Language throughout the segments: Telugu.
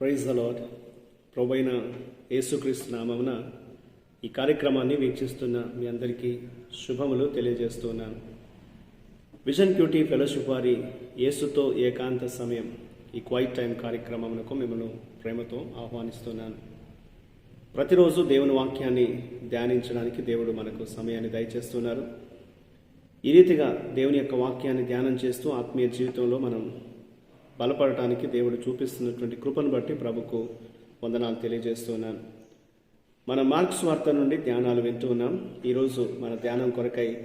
ప్రైజ్ ద ప్రభైన యేసుక్రీస్తు నామమున ఈ కార్యక్రమాన్ని వీక్షిస్తున్న మీ అందరికీ శుభములు తెలియజేస్తున్నాను విజన్ క్యూటీ ఫెలోషిప్ వారి యేసుతో ఏకాంత సమయం ఈ క్వైట్ టైం కార్యక్రమమునకు మిమ్మల్ని ప్రేమతో ఆహ్వానిస్తున్నాను. ప్రతిరోజు దేవుని వాక్యాన్ని ధ్యానించడానికి దేవుడు మనకు సమయాన్ని దయచేస్తున్నారు. ఈ రీతిగా దేవుని యొక్క వాక్యాన్ని ధ్యానం చేస్తూ ఆత్మీయ జీవితంలో మనం బలపడటానికి దేవుడు చూపిస్తున్నటువంటి కృపను బట్టి ప్రభుకు వందనాలు తెలియజేస్తున్నాను. మన మార్క్స్ వార్త నుండి ధ్యానాలు వింటూ ఉన్నాం. ఈరోజు మన ధ్యానం కొరకై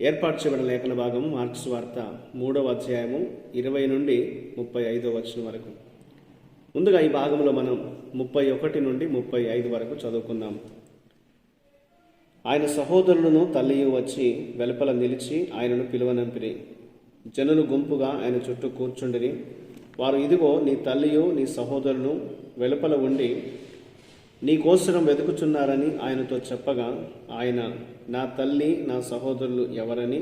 ఏర్పాటు చేయబడిన లేఖన భాగము మార్క్స్ వార్త మూడవ అధ్యాయము ఇరవై నుండి ముప్పై ఐదో వచనం వరకు. ముందుగా ఈ భాగంలో మనం ముప్పై ఒకటి నుండి ముప్పై ఐదు వరకు చదువుకుందాం. ఆయన సహోదరులను తల్లియు వచ్చి వెలుపల నిలిచి ఆయనను పిలువనంపిరి. జనులు గుంపుగా ఆయన చుట్టూ కూర్చుండిని వారు ఇదిగో నీ తల్లియు నీ సహోదరును వెలుపల ఉండి నీ కోసరం వెతుకుచున్నారని ఆయనతో చెప్పగా ఆయన నా తల్లి నా సహోదరులు ఎవరని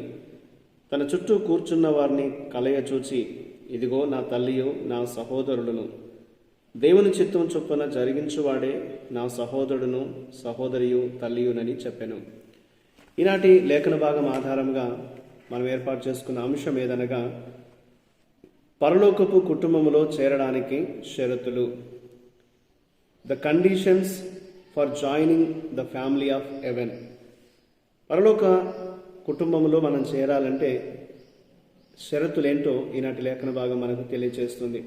తన చుట్టూ కూర్చున్న వారిని కలయ చూచి ఇదిగో నా తల్లియు నా సహోదరులను దేవుని చిత్తం చొప్పున జరిగించువాడే నా సహోదరుడును సహోదరియు తల్లియునని చెప్పాను. ఈనాటి లేఖన భాగం ఆధారంగా మనం ఏర్పాటు చేసుకున్న అంశం ఏదనగా పరలోకపు కుటుంబంలో చేరడానికి షరతులు. The conditions for joining the family of heaven పరలోక కుటుంబంలో మనం చేరాలంటే షరతులేంటో ఈనాటి లేఖన భాగం మనకు తెలియజేస్తుంది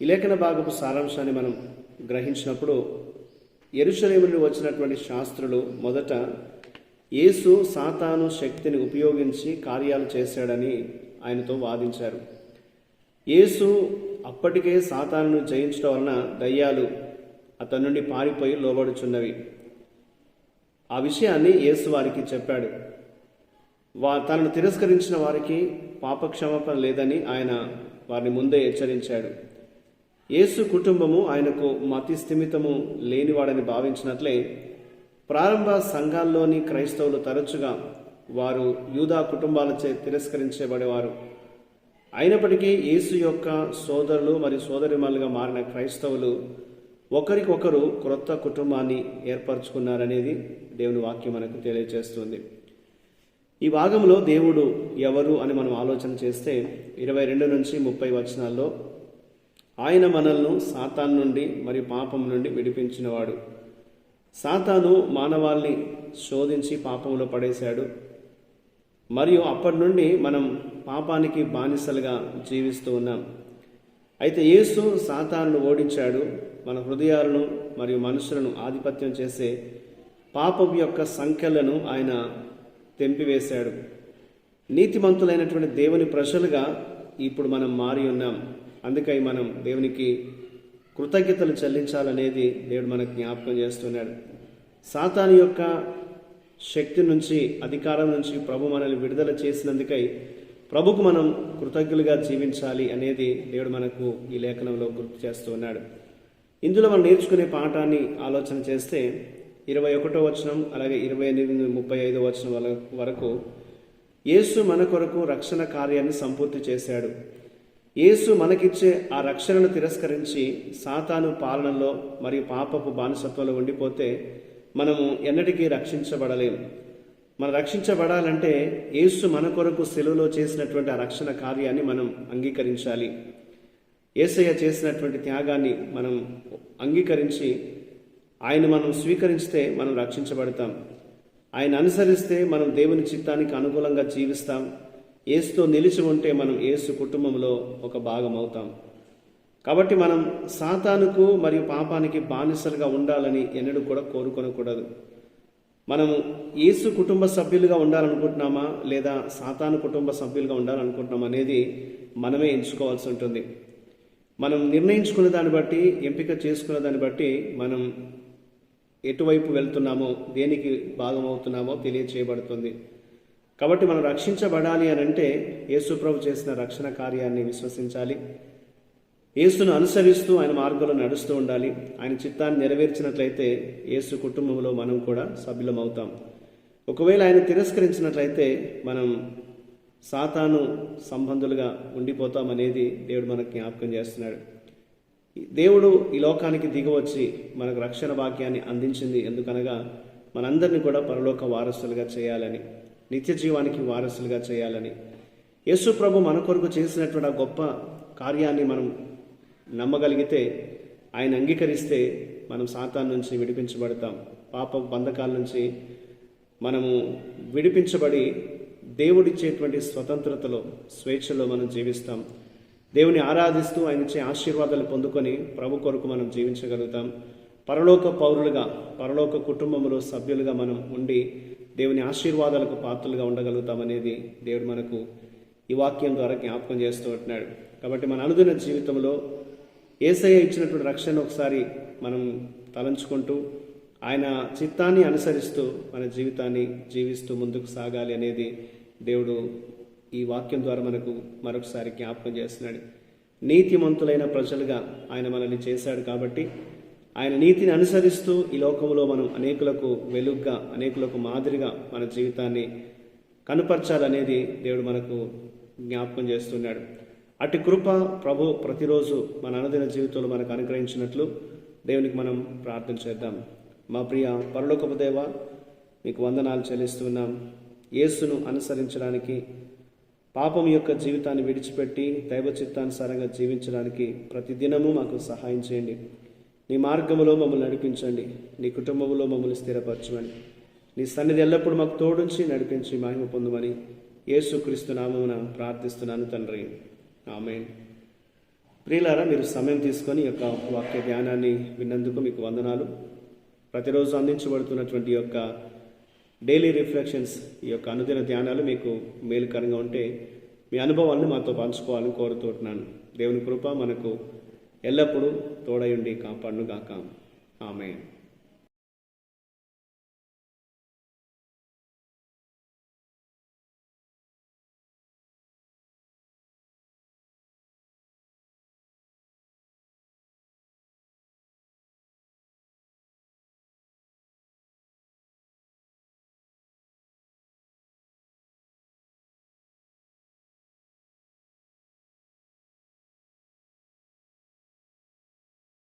ఈ లేఖన భాగపు సారాంశాన్ని మనం గ్రహించినప్పుడు ఎరుషలేము నుండి వచ్చినటువంటి శాస్త్రులు మొదట యేసు సాతాను శక్తిని ఉపయోగించి కార్యాలు చేశాడని ఆయనతో వాదించారు. యేసు అప్పటికే సాతాను జయించడం వలన దయ్యాలు అతని నుండి పారిపోయి లోబడుచున్నవి. ఆ విషయాన్ని యేసు వారికి చెప్పాడు. వా తనను తిరస్కరించిన వారికి పాపక్షమాపణ లేదని ఆయన వారిని ముందే హెచ్చరించాడు. యేసు కుటుంబము ఆయనకు మతి స్థిమితము లేనివాడని భావించినట్లే ప్రారంభ సంఘాల్లోని క్రైస్తవులు తరచుగా వారు యూదా కుటుంబాలచే తిరస్కరించబడేవారు. అయినప్పటికీ యేసు యొక్క సోదరులు మరియు సోదరిమాలుగా మారిన క్రైస్తవులు ఒకరికొకరు క్రొత్త కుటుంబాన్ని ఏర్పరచుకున్నారనేది దేవుని వాక్యం మనకు తెలియజేస్తుంది ఈ భాగంలో దేవుడు ఎవరు అని మనం ఆలోచన చేస్తే ఇరవై రెండు నుంచి ముప్పై వచనాల్లో ఆయన మనల్ని సాతాన్ నుండి మరియు పాపం నుండి విడిపించినవాడు. సాతాను మానవాల్ని శోధించి పాపంలో పడేశాడు. మరియు అప్పటి నుండి మనం పాపానికి బానిసలుగా జీవిస్తూ ఉన్నాం. అయితే యేసు సాతాను ఓడించాడు. మన హృదయాలను మరియు మనుషులను ఆధిపత్యం చేసే పాపం యొక్క సంఖ్యలను ఆయన తెంపివేశాడు. నీతిమంతులైనటువంటి దేవుని ప్రజలుగా ఇప్పుడు మనం మారి ఉన్నాం. అందుకై మనం దేవునికి కృతజ్ఞతలు చెల్లించాలనేది దేవుడు మనకు జ్ఞాపకం చేస్తున్నాడు. సాతాను యొక్క శక్తి నుంచి అధికారం నుంచి ప్రభు మనల్ని విడుదల చేసినందుకై ప్రభుకు మనం కృతజ్ఞులుగా జీవించాలి అనేది దేవుడు మనకు ఈ లేఖనంలో గుర్తు చేస్తూ ఉన్నాడు. ఇందులో మనం నేర్చుకునే పాఠాన్ని ఆలోచన చేస్తే ఇరవై ఒకటో వచనం అలాగే ఇరవై ఎనిమిది ముప్పై ఐదో వచనం వరకు యేసు మన కొరకు రక్షణ కార్యాన్ని సంపూర్తి చేశాడు. యేసు మనకిచ్చే ఆ రక్షణను తిరస్కరించి సాతాను పాలనలో మరియు పాపపు బానిసత్వంలో ఉండిపోతే మనము ఎన్నటికీ రక్షించబడలేము మనం రక్షించబడాలంటే యేసు మన కొరకు సెలవులో చేసినటువంటి ఆ రక్షణ కార్యాన్ని మనం అంగీకరించాలి. ఏసయ్య చేసినటువంటి త్యాగాన్ని మనం అంగీకరించి ఆయన మనం స్వీకరిస్తే మనం రక్షించబడతాం. ఆయన అనుసరిస్తే మనం దేవుని చిత్తానికి అనుకూలంగా జీవిస్తాం. ఏసుతో నిలిచి ఉంటే మనం ఏసు కుటుంబంలో ఒక భాగం అవుతాం. కాబట్టి మనం సాతానుకు మరియు పాపానికి బానిసలుగా ఉండాలని ఎన్నడూ కూడా కోరుకొనకూడదు. మనము యేసు కుటుంబ సభ్యులుగా ఉండాలనుకుంటున్నామా? లేదా సాతాను కుటుంబ సభ్యులుగా ఉండాలనుకుంటున్నామా అనేది మనమే ఎంచుకోవాల్సి ఉంటుంది. మనం నిర్ణయించుకున్న దాన్ని బట్టి ఎంపిక చేసుకున్న దాన్ని బట్టి మనం ఎటువైపు వెళ్తున్నామో దేనికి భాగమవుతున్నామో తెలియచేయబడుతుంది. కాబట్టి మనం రక్షించబడాలి అని అంటే యేసుప్రభు చేసిన రక్షణ కార్యాన్ని విశ్వసించాలి. యేసును అనుసరిస్తూ ఆయన మార్గంలో నడుస్తూ ఉండాలి. ఆయన చిత్తాన్ని నెరవేర్చినట్లయితే యేసు కుటుంబంలో మనం కూడా సభ్యులమవుతాం. ఒకవేళ ఆయన తిరస్కరించినట్లయితే మనం సాతాను సంబంధులుగా ఉండిపోతాం అనేది దేవుడు మనకు జ్ఞాపకం చేస్తున్నాడు. దేవుడు ఈ లోకానికి దిగవచ్చి మనకు రక్షణ భాగ్యాన్ని అందించింది ఎందుకనగా మనందరినీ కూడా పరలోక వారసులుగా చేయాలని. నిత్య జీవానికి వారసులుగా చేయాలని. యేసు ప్రభు మన కొరకు చేసినటువంటి ఆ గొప్ప కార్యాన్ని మనం నమ్మగలిగితే ఆయన అంగీకరిస్తే మనం సాతాన్ నుంచి విడిపించబడతాం. పాప బంధకాల నుంచి మనము విడిపించబడి దేవుడిచ్చేటువంటి స్వతంత్రతలో స్వేచ్ఛలో మనం జీవిస్తాం. దేవుని ఆరాధిస్తూ ఆయన ఇచ్చే ఆశీర్వాదాలు పొందుకొని ప్రభు కొరకు మనం జీవించగలుగుతాం. పరలోక పౌరులుగా పరలోక కుటుంబంలో సభ్యులుగా మనం ఉండి దేవుని ఆశీర్వాదాలకు పాత్రలుగా ఉండగలుగుతామనేది దేవుడు మనకు ఈ వాక్యం ద్వారా జ్ఞాపకం చేస్తూ ఉంటున్నాడు. కాబట్టి మన అనుదిన జీవితంలో ఏసయ్య ఇచ్చినటువంటి రక్షణ ఒకసారి మనం తలంచుకుంటూ ఆయన చిత్తాన్ని అనుసరిస్తూ మన జీవితాన్ని జీవిస్తూ ముందుకు సాగాలి అనేది దేవుడు ఈ వాక్యం ద్వారా మనకు మరొకసారి జ్ఞాపకం చేస్తున్నాడు. నీతిమంతులైన ప్రజలుగా ఆయన మనల్ని చేశాడు కాబట్టి ఆయన నీతిని అనుసరిస్తూ ఈ లోకంలో మనం అనేకులకు వెలుగ్గా అనేకులకు మాదిరిగా మన జీవితాన్ని కనుపరచాలనేది దేవుడు మనకు జ్ఞాపకం చేస్తున్నాడు. అటు కృప ప్రభు ప్రతిరోజు మన అనుదిన జీవితంలో మనకు అనుగ్రహించినట్లు దేవునికి మనం ప్రార్థన చేద్దాం. మా ప్రియ పరలోకపు దేవ మీకు వందనాలు చెల్లిస్తున్నాం. యేసును అనుసరించడానికి పాపం యొక్క జీవితాన్ని విడిచిపెట్టి దైవ చిత్తానుసారంగా జీవించడానికి ప్రతిదినము మాకు సహాయం చేయండి. నీ మార్గములో మమ్మల్ని నడిపించండి. నీ కుటుంబంలో మమ్మల్ని స్థిరపరచమని. నీ సన్నిధి ఎల్లప్పుడూ మాకు తోడుంచి నడిపించి మహిమ పొందమని యేసుక్రీస్తు నామమున ప్రార్థిస్తున్నాను తండ్రి. ఆమె ప్రియులారా మీరు సమయం తీసుకొని ఈ యొక్క వాక్య ధ్యానాన్ని విన్నందుకు మీకు వందనాలు. ప్రతిరోజు అందించబడుతున్నటువంటి యొక్క డైలీ రిఫ్లెక్షన్స్ ఈ యొక్క అనుదిన ధ్యానాలు మీకు మేలుకరంగా ఉంటే మీ అనుభవాలను మాతో పంచుకోవాలని కోరుతుంటున్నాను దేవుని కృప మనకు ఎల్లప్పుడూ తోడయుండి కాపాడునుగాక. ఆమె